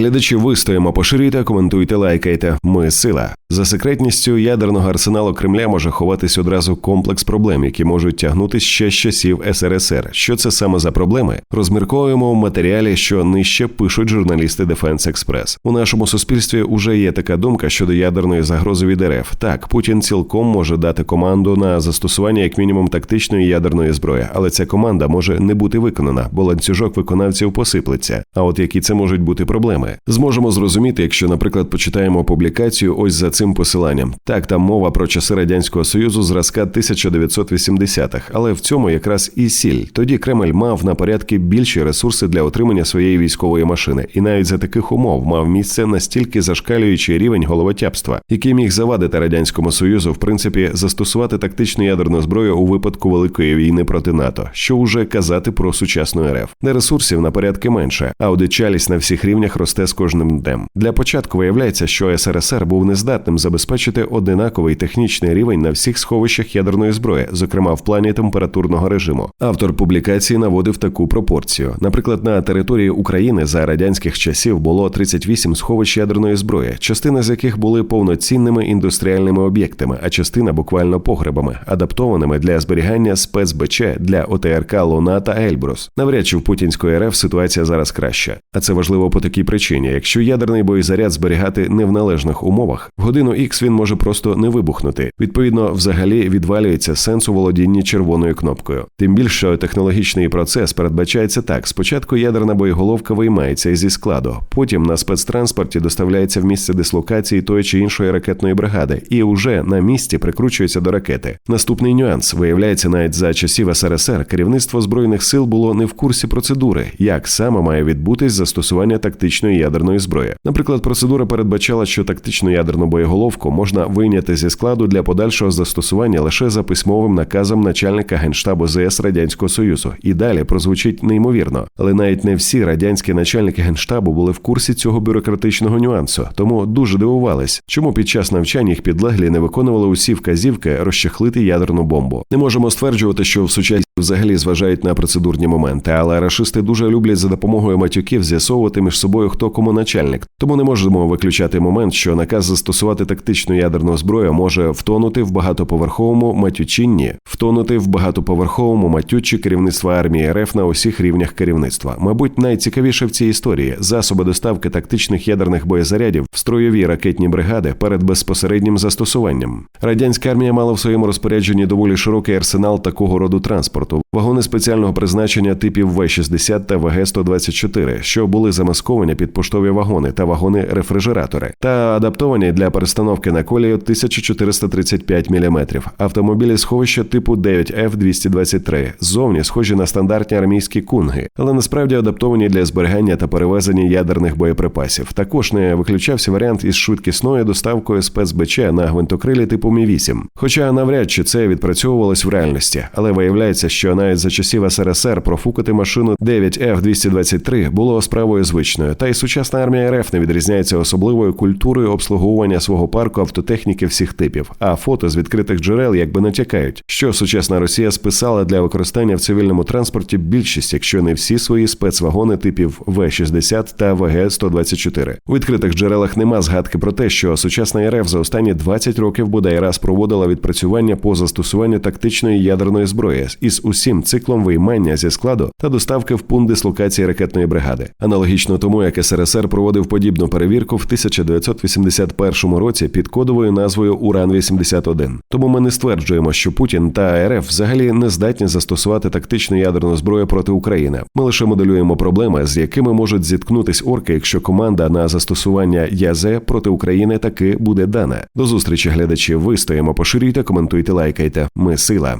Глядачі вистоїмо, поширюйте, коментуйте, лайкайте. Ми сила. За секретністю ядерного арсеналу Кремля може ховатись одразу комплекс проблем, які можуть тягнутися ще з часів СРСР. Що це саме за проблеми? Розмірковуємо в матеріалі, що нижче пишуть журналісти Defense Express. У нашому суспільстві уже є така думка щодо ядерної загрози від РФ. Так, Путін цілком може дати команду на застосування як мінімум тактичної ядерної зброї, але ця команда може не бути виконана, бо ланцюжок виконавців посиплеться. А от які це можуть бути проблеми, зможемо зрозуміти, якщо, наприклад, почитаємо публікацію ось за цим посиланням. Так, там мова про часи радянського союзу зразка 1980-х, але в цьому якраз і сіль. Тоді Кремль мав на порядки більші ресурси для отримання своєї військової машини, і навіть за таких умов мав місце настільки зашкалюючий рівень головотяпства, який міг завадити радянському союзу, в принципі, застосувати тактичну ядерну зброю у випадку великої війни проти НАТО, що уже казати про сучасну РФ, де ресурсів на порядки менше, а одичалість на всіх рівнях росте з кожним днем. Для початку виявляється, що СРСР був нездатним забезпечити одинаковий технічний рівень на всіх сховищах ядерної зброї, зокрема в плані температурного режиму. Автор публікації наводив таку пропорцію. Наприклад, на території України за радянських часів було 38 сховищ ядерної зброї, частина з яких були повноцінними індустріальними об'єктами, а частина буквально погребами, адаптованими для зберігання спецБЧ для ОТРК Луна та Ельбрус. Навряд чи в путінської РФ ситуація зараз краща, а це важливо по такій причині: якщо ядерний боєзаряд зберігати не в належних умовах, в годину X він може просто не вибухнути. Відповідно, взагалі відвалюється сенс у володінні червоною кнопкою. Тим більше технологічний процес передбачається так: спочатку ядерна боєголовка виймається зі складу, потім на спецтранспорті доставляється в місце дислокації тої чи іншої ракетної бригади, і уже на місці прикручується до ракети. Наступний нюанс виявляється, навіть за часів СРСР керівництво збройних сил було не в курсі процедури, як саме має відбутись застосування тактичної ядерної зброї. Наприклад, процедура передбачала, що тактичну ядерну боєголовку можна вийняти зі складу для подальшого застосування лише за письмовим наказом начальника генштабу ЗС Радянського Союзу. І далі прозвучить неймовірно, але навіть не всі радянські начальники генштабу були в курсі цього бюрократичного нюансу, тому дуже дивувались, чому під час навчань їх підлеглі не виконували усі вказівки розчехлити ядерну бомбу. Не можемо стверджувати, що в сучасній взагалі зважають на процедурні моменти, але рашисти дуже люблять за допомогою матюків з'ясовувати між собою хто кому начальник. Тому не можемо виключати момент, що наказ застосувати тактичну ядерну зброю може втонути в багатоповерховому матючинні, втонути в багатоповерховому матючі керівництва армії РФ на усіх рівнях керівництва. Мабуть, найцікавіше в цій історії засоби доставки тактичних ядерних боєзарядів в строєві ракетні бригади перед безпосереднім застосуванням. Радянська армія мала в своєму розпорядженні доволі широкий арсенал такого роду транспорту, вагони спеціального призначення типів В-60 та ВГ-124, що були замасковані під поштові вагони та вагони-рефрижератори, та адаптовані для перестановки на колію 1435 мм, автомобілі сховища типу 9F-223, ззовні схожі на стандартні армійські кунги, але насправді адаптовані для зберігання та перевезення ядерних боєприпасів. Також не виключався варіант із швидкісною доставкою спецБЧ на гвинтокрилі типу Мі 8 Хоча навряд чи це відпрацьовувалось в реальності, але виявляється, що навіть за часів СРСР профукати машину 9F-223 було справою звичною, та й сучасна армія РФ не відрізняється особливою культурою обслуговування свого парку автотехніки всіх типів. А фото з відкритих джерел якби натякають, що сучасна Росія списала для використання в цивільному транспорті більшість, якщо не всі свої спецвагони типів В-60 та ВГ-124. У відкритих джерелах нема згадки про те, що сучасна РФ за останні 20 років бодай раз проводила відпрацювання по застосуванню тактичної ядерної зброї із усім циклом виймання зі складу та доставки в пункт дислокації ракетної бригади. Аналогічно тому, як СРСР проводив подібну перевірку в 1981 році під кодовою назвою Уран 81 Тому ми не стверджуємо, що Путін та РФ взагалі не здатні застосувати тактичну ядерну зброю проти України. Ми лише моделюємо проблеми, з якими можуть зіткнутись орки, якщо команда на застосування ЯЗ проти України таки буде дана. До зустрічі глядачі. Вистоїмо, поширюйте, коментуйте, лайкайте. Ми сила.